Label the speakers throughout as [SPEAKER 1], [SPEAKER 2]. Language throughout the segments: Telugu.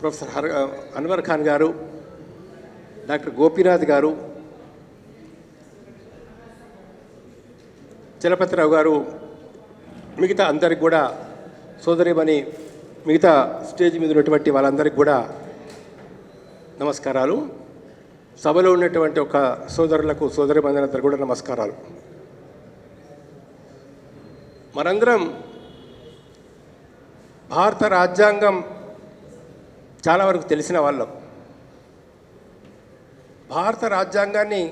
[SPEAKER 1] ప్రొఫెసర్ హర్ అన్వర్ ఖాన్ గారు డాక్టర్ గోపీనాథ్ గారు చలపతిరావు గారు మిగతా అందరికి కూడా సోదరిమణి మిగతా స్టేజ్ మీద ఉన్నటువంటి వాళ్ళందరికీ కూడా నమస్కారాలు. సభలో ఉన్నటువంటి ఒక సోదరులకు సోదరి బంధువులందరూ కూడా నమస్కారాలు. మనందరం భారత రాజ్యాంగం చాలా వరకు తెలిసిన వాళ్ళం. భారత రాజ్యాంగాన్ని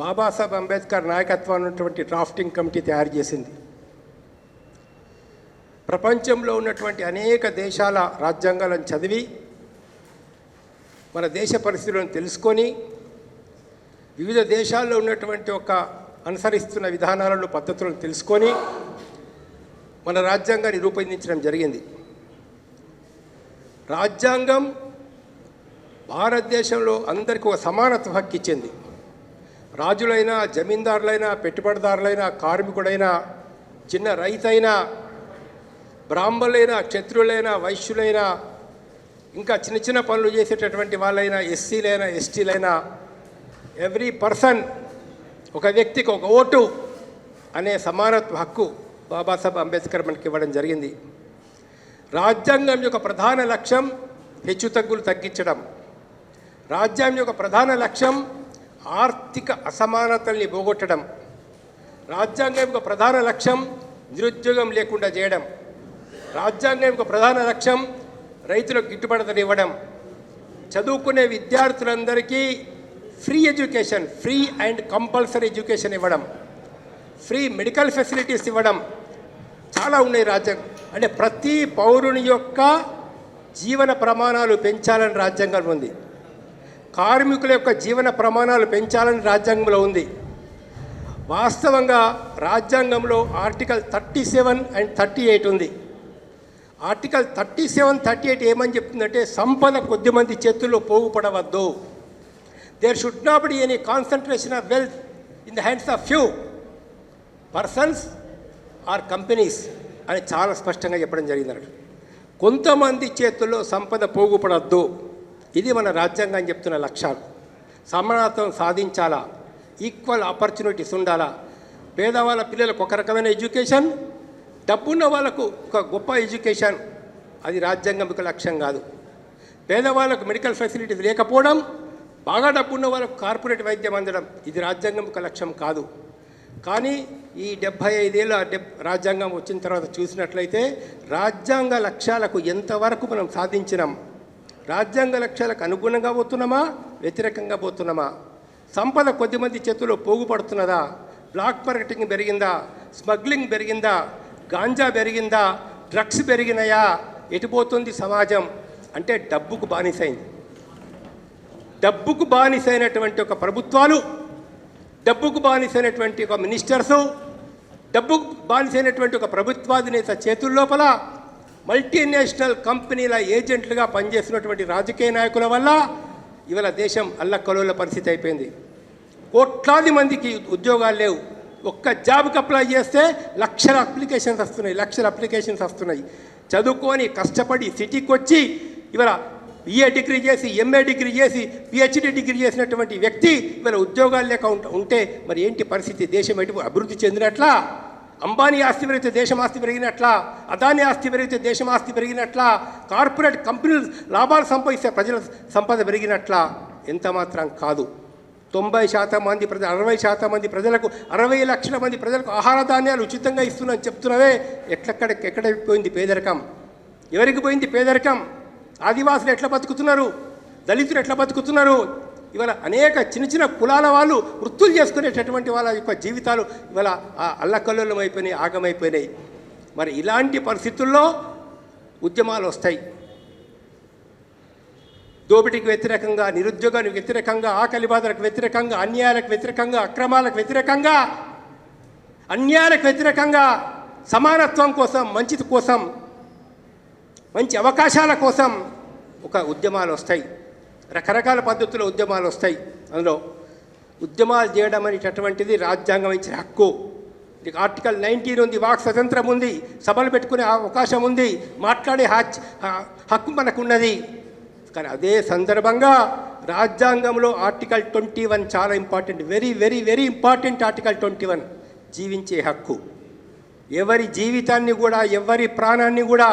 [SPEAKER 1] బాబాసాహెబ్ అంబేద్కర్ నాయకత్వం ఉన్నటువంటి డ్రాఫ్టింగ్ కమిటీ తయారు చేసింది. ప్రపంచంలో ఉన్నటువంటి అనేక దేశాల రాజ్యాంగాలను చదివి మన దేశ పరిస్థితులను తెలుసుకొని వివిధ దేశాల్లో ఉన్నటువంటి ఒక అనుసరిస్తున్న విధానాలను పద్ధతులను తెలుసుకొని మన రాజ్యాంగాన్ని రూపొందించడం జరిగింది. రాజ్యాంగం భారతదేశంలో అందరికీ ఒక సమానత్వ హక్కు ఇచ్చింది. రాజులైనా జమీందారులైనా పెట్టుబడిదారులైనా కార్మికుడైనా చిన్న రైతైనా బ్రాహ్మణులైనా క్షత్రులైనా వైశ్యులైనా ఇంకా చిన్న చిన్న పనులు చేసేటటువంటి వాళ్ళైనా ఎస్సీలైనా ఎస్టీలైనా ఎవ్రీ పర్సన్ ఒక వ్యక్తికి ఒక ఓటు అనే సమానత్వ హక్కు బాబాసాహెబ్ అంబేద్కర్ మనకి ఇవ్వడం జరిగింది. రాజ్యాంగం యొక్క ప్రధాన లక్ష్యం హెచ్చుతగ్గులు తగ్గించడం. రాజ్యాంగం యొక్క ప్రధాన లక్ష్యం ఆర్థిక అసమానతల్ని పోగొట్టడం. రాజ్యాంగం యొక్క ప్రధాన లక్ష్యం నిరుద్యోగం లేకుండా చేయడం. రాజ్యాంగం యొక్క ప్రధాన లక్ష్యం రైతులకు గిట్టుబాటు ఇవ్వడం చదువుకునే విద్యార్థులందరికీ free education free and compulsory education ఇవ్వడం. ఫ్రీ మెడికల్ ఫెసిలిటీస్ ఇవ్వడం. చాలా ఉన్నాయి రాజ్యాంగం అంటే ప్రతి పౌరుని యొక్క జీవన ప్రమాణాలు పెంచాలని రాజ్యాంగం ఉంది. కార్మికుల యొక్క జీవన ప్రమాణాలు పెంచాలని రాజ్యాంగంలో ఉంది. వాస్తవంగా రాజ్యాంగంలో article thirty seven and thirty eight ఉంది. Article thirty seven thirty eight ఏమని చెప్తుందంటే సంపద కొద్దిమంది చేతుల్లో పోగుపడవద్దు. There should not be any concentration of wealth in the hands of few persons or companies అని చాలా స్పష్టంగా చెప్పడం జరిగింది కొంతమంది చేతుల్లో సంపద పోగుపడద్దు. ఇది మన రాజ్యాంగం చెప్తున్న లక్ష్యాలు. సమానత్వం సాధించాలా? ఈక్వల్ ఆపర్చునిటీస్ ఉండాలా? పేదవాళ్ళ పిల్లలకు ఒక రకమైన ఎడ్యుకేషన్ డబ్బున్న వాళ్ళకు ఒక గొప్ప ఎడ్యుకేషన్. అది రాజ్యాంగం యొక్క లక్ష్యం కాదు. పేదవాళ్ళకు మెడికల్ ఫెసిలిటీస్ లేకపోవడం బాగా డబ్బున్న వాళ్ళకు కార్పొరేట్ వైద్యం అందడం ఇది రాజ్యాంగం యొక్క లక్ష్యం కాదు. కానీ ఈ డెబ్భై ఐదేళ్ళ డెబ్ రాజ్యాంగం వచ్చిన తర్వాత చూసినట్లయితే రాజ్యాంగ లక్ష్యాలకు ఎంతవరకు మనం సాధించినాం? రాజ్యాంగ లక్ష్యాలకు అనుగుణంగా పోతున్నామా? వ్యతిరేకంగా పోతున్నామా? సంపద కొద్దిమంది చేతుల్లో పోగుపడుతున్నదా? బ్లాక్ మార్కెటింగ్ పెరిగిందా? స్మగ్లింగ్ పెరిగిందా? గాంజా పెరిగిందా? డ్రగ్స్ పెరిగినాయా? ఎటుపోతుంది సమాజం? అంటే డబ్బుకు బానిసైంది. డబ్బుకు బానిసైనటువంటి ఒక ప్రభుత్వాలు డబ్బుకు బానిసైనటువంటి ఒక మినిస్టర్సు డబ్బుకు బానిసైనటువంటి ఒక ప్రభుత్వాధినేత చేతుల లోపల మల్టీనేషనల్ కంపెనీల ఏజెంట్లుగా పనిచేస్తున్నటువంటి రాజకీయ నాయకుల వల్ల ఇవాళ దేశం అల్లకలోల పరిస్థితి అయిపోయింది. కోట్లాది మందికి ఉద్యోగాలు లేవు. ఒక్క జాబ్కి అప్లై చేస్తే లక్షల అప్లికేషన్స్ వస్తున్నాయి లక్షల అప్లికేషన్స్ వస్తున్నాయి. చదువుకొని కష్టపడి సిటీకి వచ్చి ఇవాళ బిఏ డిగ్రీ చేసి ఎంఏ డిగ్రీ చేసి పిహెచ్డి డిగ్రీ చేసినటువంటి వ్యక్తి ఇవాళ ఉద్యోగాలు లేక ఉంటే మరి ఏంటి పరిస్థితి? దేశం ఎటు అభివృద్ధి చెందినట్లా? అంబానీ ఆస్తి పెరిగితే దేశం ఆస్తి పెరిగినట్లా? అదాని ఆస్తి పెరిగితే దేశం ఆస్తి పెరిగినట్లా? కార్పొరేట్ కంపెనీలు లాభాలు సంపాదిస్తే ప్రజల సంపద పెరిగినట్లా? ఎంత మాత్రం కాదు. తొంభై శాతం మంది ప్రజ అరవై శాతం మంది ప్రజలకు అరవై లక్షల మంది ప్రజలకు ఆహార ధాన్యాలు ఉచితంగా ఇస్తున్నాను చెప్తున్నవే ఎట్లక్కడ ఎక్కడ పోయింది పేదరికం? ఎవరికి పోయింది పేదరికం? ఆదివాసులు ఎట్లా బతుకుతున్నారు? దళితులు ఎట్లా బతుకుతున్నారు? ఇవాళ అనేక చిన్న చిన్న కులాల వాళ్ళు వృత్తులు చేసుకునేటటువంటి వాళ్ళ యొక్క జీవితాలు ఇవాళ అల్లకల్లోలం అయిపోయినాయి ఆగమైపోయినాయి. మరి ఇలాంటి పరిస్థితుల్లో ఉద్యమాలు వస్తాయి. దోపిడీకి వ్యతిరేకంగా నిరుద్యోగానికి వ్యతిరేకంగా ఆకలి బాధలకు వ్యతిరేకంగా అన్యాయాలకు వ్యతిరేకంగా అక్రమాలకు వ్యతిరేకంగా అన్యాయాలకు వ్యతిరేకంగా సమానత్వం కోసం మంచిది కోసం మంచి అవకాశాల కోసం ఒక ఉద్యమాలు వస్తాయి. రకరకాల పద్ధతుల ఉద్యమాలు వస్తాయి. అందులో ఉద్యమాలు చేయడం అనేటటువంటిది రాజ్యాంగం ఇచ్చిన హక్కు. నీకు ఆర్టికల్ నైన్టీన్ ఉంది వాక్ స్వతంత్రం ఉంది సభలు పెట్టుకునే అవకాశం ఉంది మాట్లాడే హచ్ హక్కు మనకున్నది. కానీ అదే సందర్భంగా రాజ్యాంగంలో ఆర్టికల్ ట్వంటీ వన్ చాలా important very very very important article twenty one జీవించే హక్కు. ఎవరి జీవితాన్ని కూడా ఎవరి ప్రాణాన్ని కూడా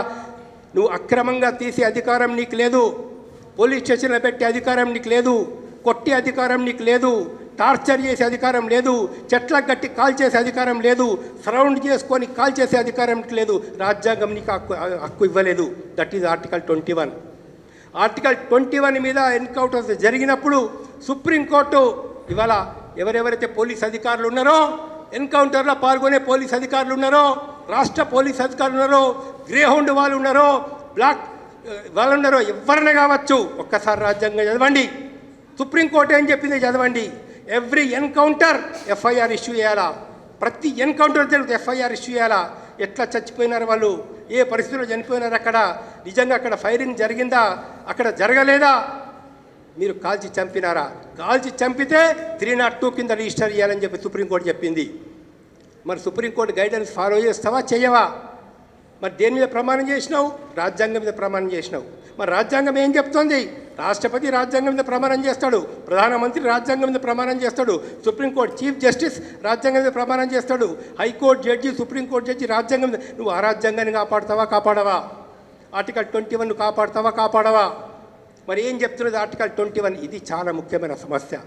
[SPEAKER 1] నువ్వు అక్రమంగా తీసే అధికారం నీకు లేదు. పోలీస్ స్టేషన్లో పెట్టే అధికారం నీకు లేదు. కొట్టే అధికారం నీకు లేదు. టార్చర్ చేసే అధికారం లేదు. చెట్లకు గట్టి కాల్ చేసే అధికారం లేదు. సరౌండ్ చేసుకొని కాల్ చేసే అధికారం లేదు. రాజ్యాంగం నీకు హక్కు హక్కు ఇవ్వలేదు. That is article twenty one. Article twenty one మీద ఎన్కౌంటర్స్ జరిగినప్పుడు సుప్రీంకోర్టు ఇవాళ ఎవరెవరైతే పోలీస్ అధికారులు ఉన్నారో ఎన్కౌంటర్లో పాల్గొనే పోలీస్ అధికారులు ఉన్నారో రాష్ట్ర పోలీస్ అధికారులు ఉన్నారో గ్రే హౌండ్ వాళ్ళు ఉన్నారో బ్లాక్ వాళ్ళు ఉన్నారో ఎవరైనా కావచ్చు. ఒక్కసారి రాజ్యాంగం చదవండి. సుప్రీంకోర్టు ఏం చెప్పింది చదవండి. ఎవ్రీ ఎన్కౌంటర్ ఎఫ్ఐఆర్ ఇష్యూ చేయాలా? ప్రతి ఎన్కౌంటర్ జరుగుతుంది ఎఫ్ఐఆర్ ఇష్యూ చేయాలా? ఎట్లా చచ్చిపోయినారు వాళ్ళు? ఏ పరిస్థితిలో చనిపోయినారు అక్కడ? నిజంగా అక్కడ ఫైరింగ్ జరిగిందా? అక్కడ జరగలేదా? మీరు కాల్చి చంపినారా? కాల్చి చంపితే త్రీ నాట్ టూ కింద రిజిస్టర్ చేయాలని చెప్పి సుప్రీంకోర్టు చెప్పింది. మరి సుప్రీంకోర్టు గైడెన్స్ ఫాలో చేస్తావా చేయవా మరి దేని మీద ప్రమాణం చేసినావు? రాజ్యాంగం మీద ప్రమాణం చేసినావు. మరి రాజ్యాంగం ఏం చెప్తోంది? రాష్ట్రపతి రాజ్యాంగం మీద ప్రమాణం చేస్తాడు ప్రధానమంత్రి రాజ్యాంగం మీద ప్రమాణం చేస్తాడు సుప్రీంకోర్టు చీఫ్ జస్టిస్ రాజ్యాంగం మీద ప్రమాణం చేస్తాడు హైకోర్టు జడ్జి సుప్రీంకోర్టు జడ్జి రాజ్యాంగం మీద నువ్వు ఆ రాజ్యాంగాన్ని కాపాడతావా కాపాడవా? ఆర్టికల్ ట్వంటీ వన్ కాపాడుతావా కాపాడవా? మరి ఏం చెప్తున్నది ఆర్టికల్ ట్వంటీ వన్? ఇది చాలా ముఖ్యమైన సమస్య.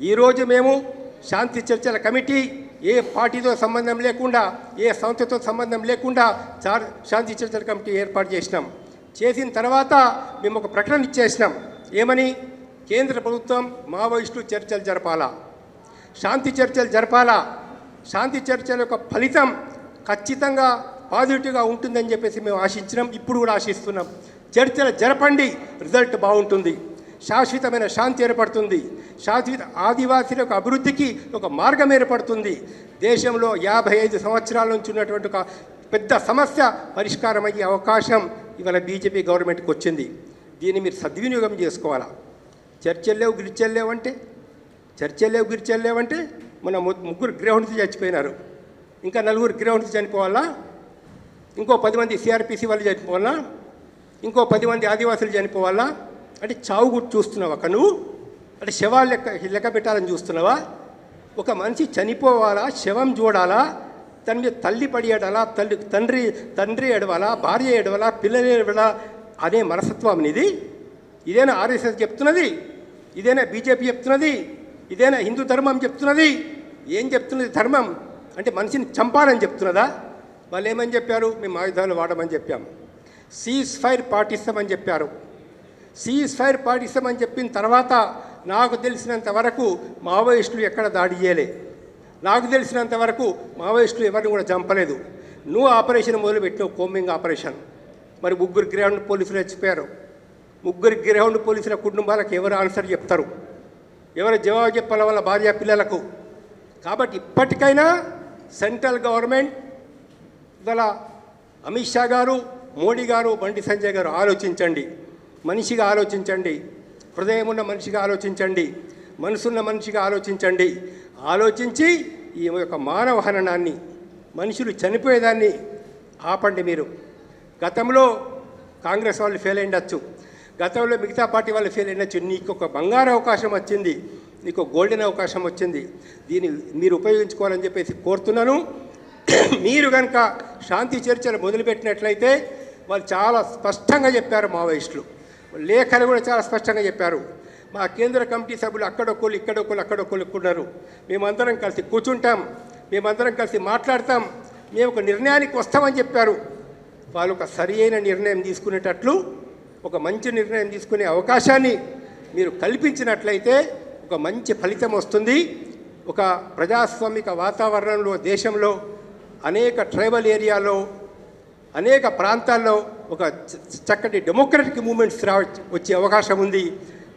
[SPEAKER 1] ఈరోజు మేము శాంతి చర్చల కమిటీ ఏ పార్టీతో సంబంధం లేకుండా ఏ సంస్థతో సంబంధం లేకుండా చార్ శాంతి చర్చల కమిటీ ఏర్పాటు చేసినాం. చేసిన తర్వాత మేము ఒక ప్రకటన ఇచ్చేసినాం. ఏమని? కేంద్ర ప్రభుత్వం మావోయిస్టు చర్చలు జరపాలా? శాంతి చర్చలు జరపాలా? శాంతి చర్చల యొక్క ఫలితం ఖచ్చితంగా పాజిటివ్గా ఉంటుందని చెప్పేసి మేము ఆశించినాం. ఇప్పుడు కూడా ఆశిస్తున్నాం. చర్చలు జరపండి రిజల్ట్ బాగుంటుంది. శాశ్వతమైన శాంతి ఏర్పడుతుంది. శాశ్వత ఆదివాసీల యొక్క అభివృద్ధికి ఒక మార్గం ఏర్పడుతుంది. దేశంలో యాభై ఐదు సంవత్సరాల నుంచి ఉన్నటువంటి ఒక పెద్ద సమస్య పరిష్కారం అయ్యే అవకాశం ఇవాళ బీజేపీ గవర్నమెంట్కి వచ్చింది. దీన్ని మీరు సద్వినియోగం చేసుకోవాలా? చర్చల్లేవు లేవు గిరిచలు లేవు అంటే మన ముగ్గురు గ్రౌండ్స్ చచ్చిపోయినారు. ఇంకా నలుగురు గ్రౌండ్స్ చనిపోవాలా? ఇంకో పది మంది సిఆర్పిసి వాళ్ళు చనిపోవాలా? ఇంకో పది మంది ఆదివాసులు చనిపోవాలా? అంటే చావు గుర్తు చూస్తున్నావా అక్క నువ్వు అంటే శవాలు లెక్క లెక్క పెట్టాలని చూస్తున్నావా? ఒక మనిషి చనిపోవాలా శవం చూడాలా దాని మీద తల్లి పడి ఏడాలా తల్లి తండ్రి తండ్రి ఎడవాలా భార్య ఏడవాలా పిల్లలు ఏడవాలా అనే మనస్తత్వం ఇది ఇదేనా ఆర్ఎస్ఎస్ చెప్తున్నది? ఇదేనా బీజేపీ చెప్తున్నది? ఇదేనా హిందూ ధర్మం చెప్తున్నది? ఏం చెప్తున్నది ధర్మం? అంటే మనిషిని చంపాలని చెప్తున్నదా? వాళ్ళు ఏమని చెప్పారు? మేము ఆయుధాలు వాడమని చెప్పాం. సీజ్ ఫైర్ పాటిస్తామని చెప్పారు. సీజ్ ఫైర్ పాటిస్తామని చెప్పిన తర్వాత నాకు తెలిసినంత వరకు మావోయిస్టులు ఎక్కడ దాడి చేయలే. నాకు తెలిసినంత వరకు మావోయిస్టులు ఎవరిని కూడా చంపలేదు. నువ్వు ఆపరేషన్ మొదలుపెట్టినావు కోమింగ్ ఆపరేషన్. మరి ముగ్గురు గ్రౌండ్ పోలీసులు చచ్చిపోయారు. ముగ్గురు గ్రౌండ్ పోలీసుల కుటుంబాలకు ఎవరు ఆన్సర్ చెప్తారు? ఎవరు జవాబు చెప్పాల వాళ్ళ భార్య పిల్లలకు? కాబట్టి ఇప్పటికైనా సెంట్రల్ గవర్నమెంట్ ఇవాళ అమిత్ షా గారు మోడీ గారు బండి సంజయ్ గారు ఆలోచించండి. మనిషిగా ఆలోచించండి. హృదయం ఉన్న మనిషిగా ఆలోచించండి. మనసున్న మనిషిగా ఆలోచించండి. ఆలోచించి ఈ యొక్క మానవ హననాన్ని మనుషులు చనిపోయేదాన్ని ఆపండి మీరు. గతంలో కాంగ్రెస్ వాళ్ళు ఫెయిల్ అయ్యచ్చు గతంలో మిగతా పార్టీ వాళ్ళు ఫెయిల్ అయ్యచ్చు నీకు ఒక బంగారు అవకాశం వచ్చింది. నీకు గోల్డెన్ అవకాశం వచ్చింది. దీన్ని మీరు ఉపయోగించుకోవాలని చెప్పేసి కోరుతున్నాను. మీరు కనుక శాంతి చర్చలు మొదలుపెట్టినట్లయితే వాళ్ళు చాలా స్పష్టంగా చెప్పారు మావోయిస్టులు. లేఖలు కూడా చాలా స్పష్టంగా చెప్పారు. మా కేంద్ర కమిటీ సభ్యులు అక్కడొక్కళ్ళు ఇక్కడొక్కళ్ళు అక్కడొక్కళ్ళు ఉన్నారు మేమందరం కలిసి కూర్చుంటాం. మేమందరం కలిసి మాట్లాడతాం. మేము ఒక నిర్ణయానికి వస్తామని చెప్పారు. వాళ్ళు ఒక సరి అయిన నిర్ణయం తీసుకునేటట్లు ఒక మంచి నిర్ణయం తీసుకునే అవకాశాన్ని మీరు కల్పించినట్లయితే ఒక మంచి ఫలితం వస్తుంది. ఒక ప్రజాస్వామిక వాతావరణంలో దేశంలో అనేక ట్రైబల్ ఏరియాలో అనేక ప్రాంతాల్లో ఒక చ- చక్కటి డెమోక్రటిక్ మూమెంట్స్ రా వచ్చే అవకాశం ఉంది.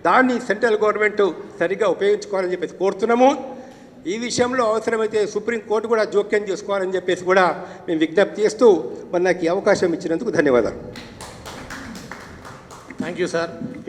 [SPEAKER 1] దాన్ని సెంట్రల్ గవర్నమెంట్ సరిగ్గా ఉపయోగించుకోవాలని చెప్పేసి కోరుతున్నాము. ఈ విషయంలో అవసరమైతే సుప్రీంకోర్టు కూడా జోక్యం చేసుకోవాలని చెప్పేసి కూడా మేము విజ్ఞప్తి చేస్తూ మరి నాకు ఈ అవకాశం ఇచ్చినందుకు ధన్యవాదాలు.
[SPEAKER 2] Thank you sir